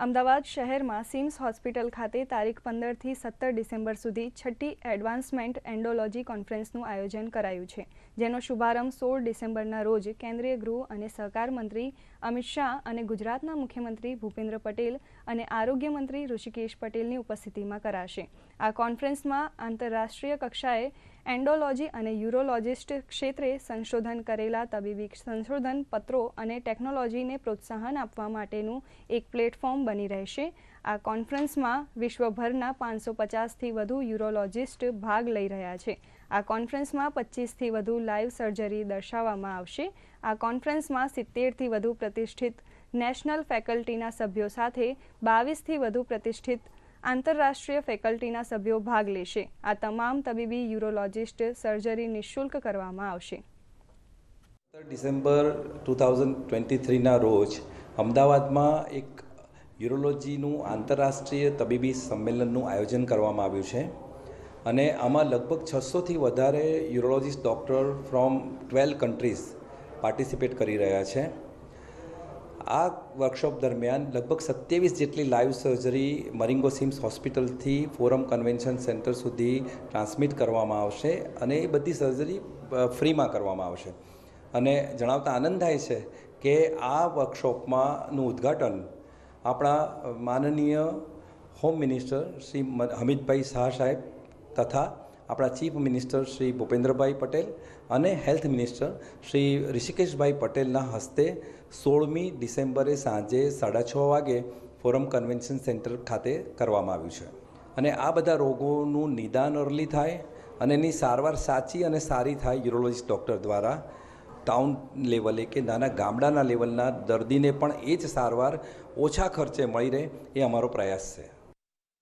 અમદાવાદ શહેરમાં seems hospital ખાતે તારીખ પંદરથી સત્તર ડિસેમ્બર સુધી છઠ્ઠી એડવાન્સમેન્ટ એન્ડોલોજી કોન્ફરન્સનું આયોજન કરાયું છે, જેનો શુભારંભ સોળ ડિસેમ્બરના રોજ કેન્દ્રીય ગૃહ અને સહકાર મંત્રી અમિત શાહ અને ગુજરાતના મુખ્યમંત્રી ભૂપેન્દ્ર પટેલ અને આરોગ્ય મંત્રી ઋષિકેશ પટેલની ઉપસ્થિતિમાં કરાશે. આ કોન્ફરન્સમાં આંતરરાષ્ટ્રીય કક્ષાએ એન્ડોલોજી અને યુરોલોજિસ્ટ ક્ષેત્રે સંશોધન કરેલા તબીબી સંશોધન પત્રો અને ટેકનોલોજીને પ્રોત્સાહન આપવા માટેનું એક પ્લેટફોર્મ બની રહેશે. આ કોન્ફરન્સમાં વિશ્વભરના પાંચસો પચાસથી વધુ યુરોલોજિસ્ટ ભાગ લઈ રહ્યા છે. આ કોન્ફરન્સમાં પચીસથી વધુ લાઈવ સર્જરી દર્શાવવામાં આવશે. આ કોન્ફરન્સમાં સિત્તેરથી વધુ પ્રતિષ્ઠિત નેશનલ ફેકલ્ટીના સભ્યો સાથે બાવીસથી વધુ પ્રતિષ્ઠિત આંતરરાષ્ટ્રીય ફેકલ્ટીના સભ્યો ભાગ લેશે. આ તમામ તબીબી યુરોલોજિસ્ટ સર્જરી નિઃશુલ્ક કરવામાં આવશે. સત્તર ડિસેમ્બર ટુ થાઉઝન્ડ ટ્વેન્ટી થ્રીના રોજ અમદાવાદમાં એક યુરોલોજીનું આંતરરાષ્ટ્રીય તબીબી સંમેલનનું આયોજન કરવામાં આવ્યું છે. અને આમાં લગભગ છસોથી વધારે urologist doctor from twelve countries participate કરી રહ્યા છે. આ વર્કશોપ દરમિયાન લગભગ સત્યાવીસ જેટલી લાઈવ સર્જરી મરિંગો સિમ્સ હોસ્પિટલથી ફોરમ કન્વેન્શન સેન્ટર સુધી ટ્રાન્સમિટ કરવામાં આવશે અને એ બધી સર્જરી ફ્રીમાં કરવામાં આવશે. અને જણાવતા આનંદ થાય છે કે આ વર્કશોપમાંનું ઉદ્ઘાટન આપણા માનનીય હોમ મિનિસ્ટર શ્રી હમીદભાઈ શાહ સાહેબ તથા આપણા ચીફ મિનિસ્ટર શ્રી ભૂપેન્દ્રભાઈ પટેલ અને હેલ્થ મિનિસ્ટર શ્રી ઋષિકેશભાઈ પટેલના હસ્તે સોળમી ડિસેમ્બરે સાંજે સાડા છ વાગે ફોરમ કન્વેન્શન સેન્ટર ખાતે કરવામાં આવ્યું છે. અને આ બધા રોગોનું નિદાન અર્લી થાય અને એની સારવાર સાચી અને સારી થાય યુરોલોજીસ્ટ ડૉક્ટર દ્વારા ટાઉન લેવલે કે નાના ગામડાના લેવલના દર્દીને પણ એ જ સારવાર ઓછા ખર્ચે મળી રહે એ અમારો પ્રયાસ છે.